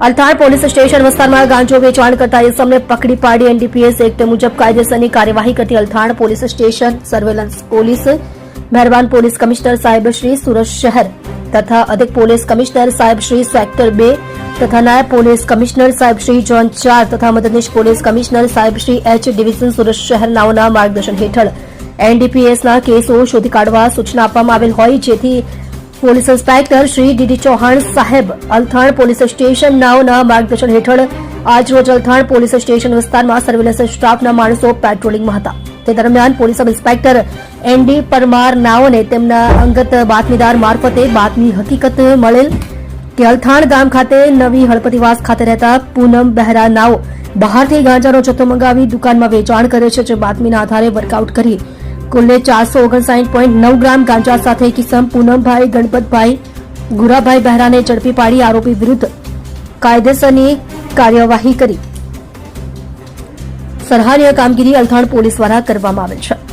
Althan police station વિસ્તારમાં ગાંજો વેચાણ કરતા ઇસમને પકડી પાડી એનડીપીએસ એક્ટ મુજબ કાયદેસરની કાર્યવાહી કરતી Althan police station surveillance police, મહેરબાન પોલીસ કમિશનર સાહેબ શ્રી સુરત શહેર તથા અધિક પોલીસ કમિશનર સાહેબ સેક્ટર બે તથા નાયબ પોલીસ કમિશનર સાહેબ શ્રી ઝોન ચાર તથા મદદનીશ પોલીસ કમિશનર સાહેબ શ્રી એચ ડિવિઝન સુરત શહેરનાઓના માર્ગદર્શન હેઠળ એનડીપીએસના કેસો શોધી કાઢવા સૂચના આપવામાં આવેલ હોય જેથી police inspector Shri DD Chauhan સાહેબ અલથાણ પોલીસ સ્ટેશન નાઓના માર્ગદર્શન હેઠળ આજરોજ અલથાણ પોલીસ સ્ટેશન વિસ્તારમાં સર્વેલન્સ સ્ટાફના માણસો પેટ્રોલિંગમાં હતા. તે દરમિયાન પોલીસ ઇન્સ્પેક્ટર એનડી પરમાર નાઓને તેમના અંગત બાતમીદાર મારફતે બાતમી હકીકત મળેલ કે અલથાણ ગામ ખાતે નવી હળપતિવાસ ખાતે રહેતા પૂનમ બહેરા નાઓ બહારથી ગાંજાનો જથ્થો મંગાવી દુકાનમાં વેચાણ કરે છે, જે બાતમીના આધારે વર્કઆઉટ કરી કુલ્લે ચારસો ઓગણસાઠ નવ ગ્રામ ગાંજા સાથે કિસમ પૂનમભાઈ, ગણપતભાઈ, ગુરાભાઈ બહેરાને ઝડપી પાડી આરોપી વિરુદ્ધ કાયદેસરની કાર્યવાહી કરી. સરાહનીય કામગીરી અલથાણ પોલીસ દ્વારા કરવામાં આવેલ છે.